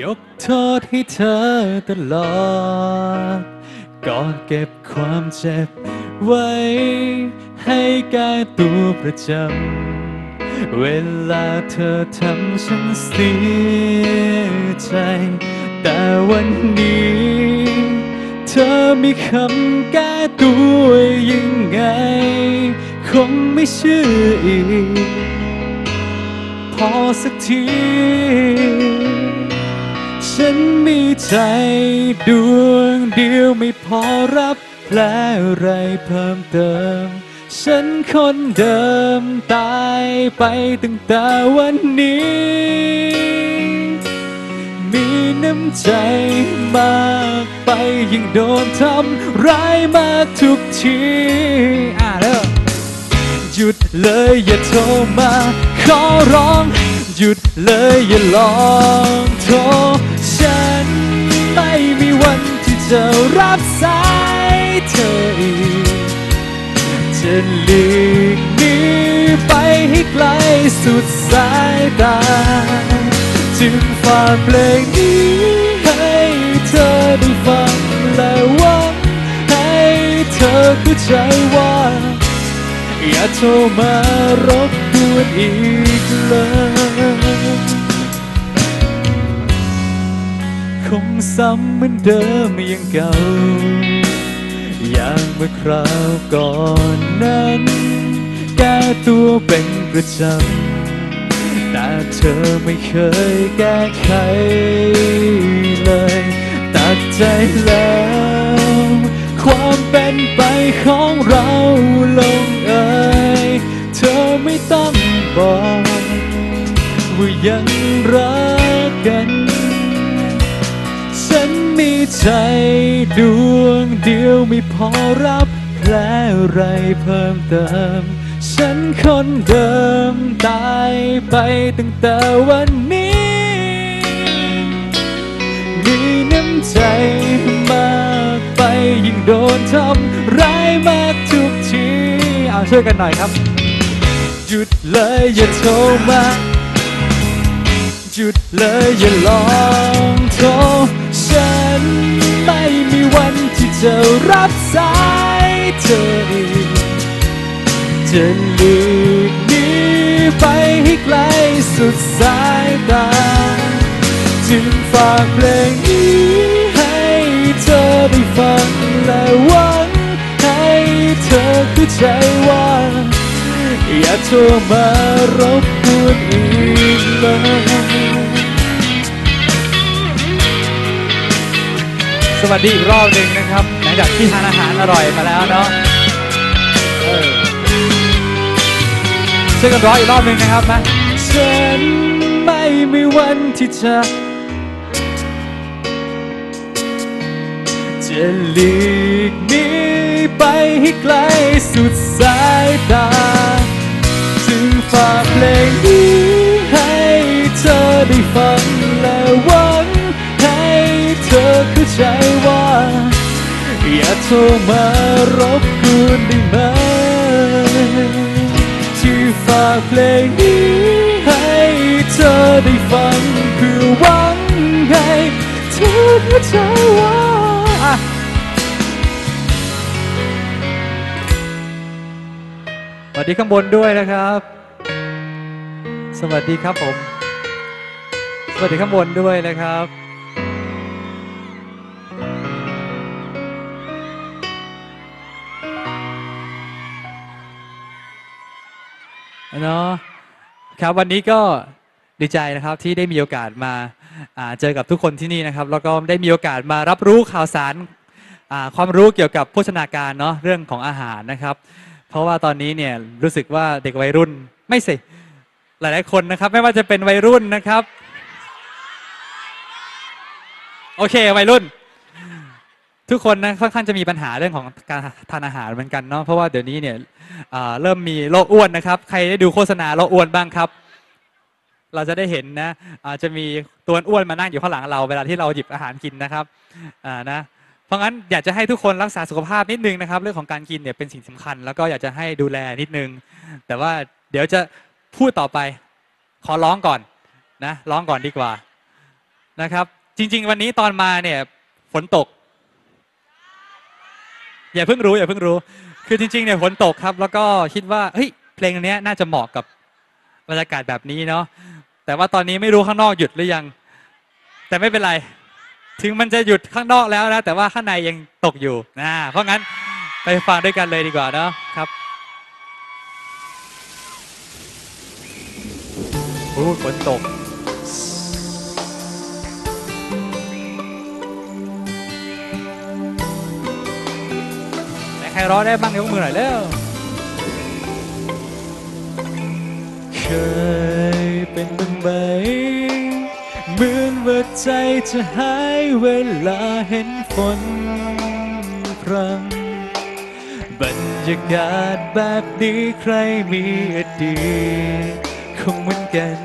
ยกโทษให้เธอตลอดก็เก็บความเจ็บไว้ ให้แก้ตัวประจำ เวลาเธอทำฉันเสียใจ แต่วันนี้ เธอมีคำแก้ตัวยังไง คงไม่เชื่ออีก พอสักที ฉันมีใจดวงเดียวไม่พอรับแผลอะไรเพิ่มเติม ฉันคนเดิมตายไปตั้งแต่วันนี้ มีน้ำใจมากไปยิ่งโดนทำร้ายมากทุกทีอะเด้อหยุดเลยอย่าโทรมาขอร้อง หยุดเลยอย่าลองโทร จะรับสายเธออีกจะหลีกนี้ไปให้ไกลสุดสายตา จึงฝากเพลงนี้ให้เธอได้ฟังและหวังให้เธอเข้าใจว่า อย่าโทรมารบกวนอีกเลย ซ้ำเหมือนเดิมยังเก่า อย่างเมื่อคราวก่อนนั้น แก้ตัวเป็นประจำแต่เธอไม่เคยแก้ไขเลย ตัดใจแล้ว ความเป็นไปของเราลงเอยเธอไม่ต้องบอกว่ายังรักกัน ใจดวงเดียวไม่พอรับแผลอะไรเพิ่มเติม ฉันคนเดิมตายไปตั้งแต่วันนี้มีน้ำใจมากไปยิ่งโดนทำร้ายมากทุกทีเอาช่วยกันหน่อยครับ หยุดเลยอย่าโทรมาหยุดเลยอย่าลองโทร ฉัน ไม่มีวันที่จะรับสายเธออีกจะหลีกนี้ไปให้ไกลสุดสายตา จึงฝากเพลงนี้ให้เธอได้ฟังและหวังให้เธอเข้าใจว่า อย่าโทรมารบกวนอีกเลย สวัสดีอีกรอบหนึ่งนะครับหลังจากที่ทานอาหารอร่อยมาแล้วเนาะเออช่วยกันร้องอีกรอบหนึ่งนะครับมาฉันไม่มีวันที่จะจะหลีกนี้ไปให้ไกลสุดสายตา ใจว่า อย่าโทรมารบกวนได้ไหม ที่ฝากเพลงนี้ให้เธอได้ฟังเพื่อหวังให้เธอเข้าใจว่าสวัสดีข้างบนด้วยนะครับ สวัสดีครับผม สวัสดีข้างบนด้วยนะครับ เนาะครับวันนี้ก็ดีใจนะครับที่ได้มีโอกาสมาเจอกับทุกคนที่นี่นะครับ แล้วก็ได้มีโอกาสมารับรู้ข่าวสารความรู้เกี่ยวกับโภชนาการเนาะเรื่องของอาหารนะครับ เพราะว่าตอนนี้เนี่ยรู้สึกว่าเด็กวัยรุ่นไม่สิหลาย ๆ คนนะครับ ไม่ว่าจะเป็นวัยรุ่นนะครับ โอเควัยรุ่น ทุกคนนะค่อนข้างจะมีปัญหาเรื่องของการทานอาหารเหมือนกันเนาะเพราะว่าเดี๋ยวนี้เนี่ย เริ่มมีโรคอ้วนนะครับ ใครได้ดูโฆษณาโรคอ้วนบ้างครับ เราจะได้เห็นนะจะมีตัวอ้วนมานั่งอยู่ข้างหลังเราเวลาที่เราหยิบอาหารกินนะครับนะเพราะงั้นอยากจะให้ทุกคนรักษาสุขภาพนิดนึงนะครับ เรื่องของการกินเนี่ยเป็นสิ่งสำคัญ แล้วก็อยากจะให้ดูแลนิดนึง แต่ว่าเดี๋ยวจะพูดต่อไปขอร้องก่อนนะร้องก่อนดีกว่านะครับ จริง ๆ วันนี้ตอนมาเนี่ยฝนตก อย่าเพิ่งรู้อย่าเพิ่งรู้ คือจริงๆเนี่ยฝนตกครับ แล้วก็คิดว่าเฮ้ยเพลงนี้น่าจะเหมาะกับบรรยากาศแบบนี้เนาะแต่ว่าตอนนี้ไม่รู้ข้างนอกหยุดหรือยัง แต่ไม่เป็นไร ถึงมันจะหยุดข้างนอกแล้วนะ แต่ว่าข้างในยังตกอยู่นะเพราะงั้นไปฟังด้วยกันเลยดีกว่าเนาะครับโอ้ฝนตก รร้อได้บ้างยกมือหน่อยเร็วเคยเป็นบ้างไหมเหมือนว่าใจจะหายเวลาเห็นฝนพรำบรรยากาศแบบนี้ใครมีอดีตคงเหมือนกัน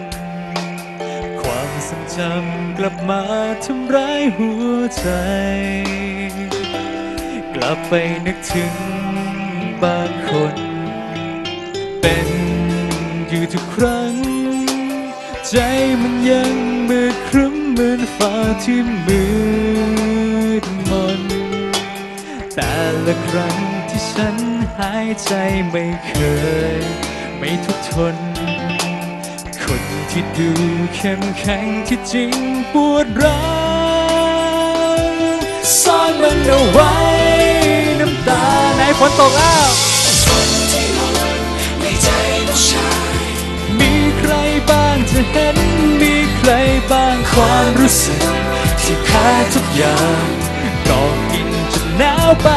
ความทรงจำกลับมาทำร้ายหัวใจ กลับไปนึกถึงบางคน เป็นอยู่ทุกครั้ง ใจมันยังมืดครึ้มเหมือนฟ้าที่มืดมน แต่ละครั้งที่ฉันหายใจไม่เคย ไม่ทุกทน คนที่ดูเข้มแข็งที่จริงปวดร้าวซ่อนมันเอาไว้ นฝนตกแล้วมีใครบ้างจะเห็น มีใครบ้างความรู้สึก ที่แพ้ทุกอย่างก็กินจนหนาวไป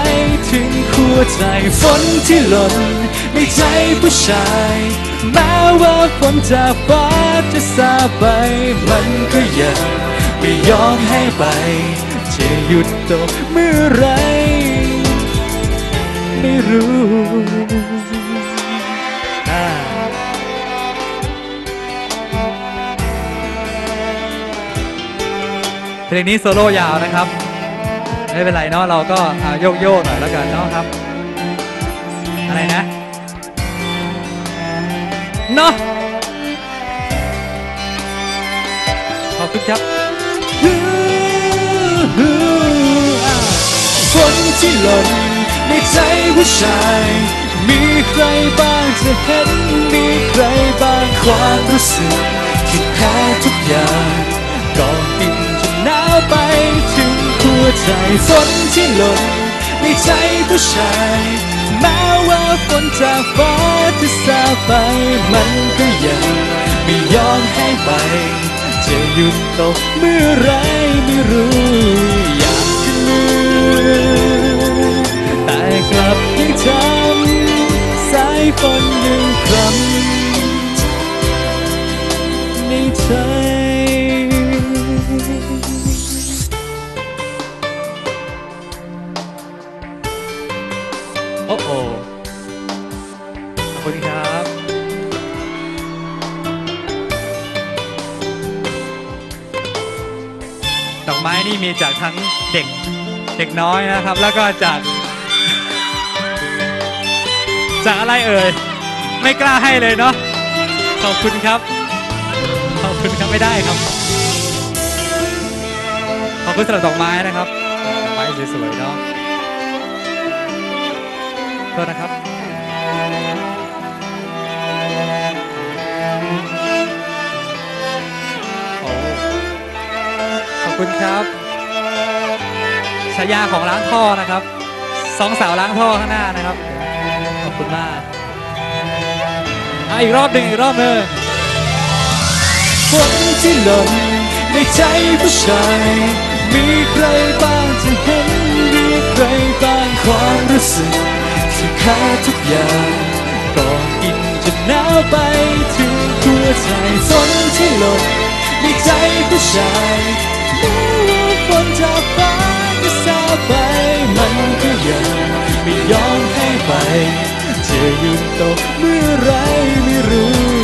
ถึงหัวใจฝนที่หล่นในใจผู้ชายแม้ว่าฝนจากฟ้าจะซาไป มันก็ยังไม่ยอมให้ไป จะหยุดตกเมื่อไร ไม่รู้เพลงนี้โซโล่ยาวนะครับ ไม่เป็นไรเนาะเราก็โยกโยกหน่อยแล้วกันเนาะครับ อะไรนะเนาะขอบคุณครับอ่าฝนที่หล่น ในใจผู้ชาย มีใครบ้างจะเห็น มีใครบ้างความรู้สึกที่แพ้ทุกอย่างก็กินจนหนาวไปถึงหัวใจฝนที่หล่นในใจผู้ชายแม้ว่าฝนจากฟ้าจะซาไปมันก็ยังไม่ยอมให้ไป จะหยุดตกเมื่อไรไม่รู้ กลับยังจำสายฝนยังครำในใจโอ้โหขอบคุณครับดอกไม้นี่มีจากทั้งเด็กเด็กน้อยนะครับ แล้วก็จาก จากอะไรเอ่ย ไม่กล้าให้เลยเนาะ ขอบคุณครับ ขอบคุณครับไม่ได้ครับ ขอบคุณสำหรับดอกไม้นะครับ ดอกไม้สวยๆเนาะโทษนะครับโอ้ขอบคุณครับฉายาของล้างท่อนะครับ สองสาวล้างท่อข้างหน้านะครับขอบ คุณมากอะอีกรอบหนึ่งอีกรอบหนึ่ง ฝนที่หล่นในใจผู้ชาย มีใครบ้างจะเห็นมีใครบ้างความรู้สึกที่แพ้ทุกอย่างก็กินจนหนาวไปถึงหัวใจฝนที่หล่นในใจผู้ชายแม้ว่าฝนจากฟ้าจะซาไปมันก็ยังไม่ยอมให้ไป ยืนตกเมื่อไรไม่รู้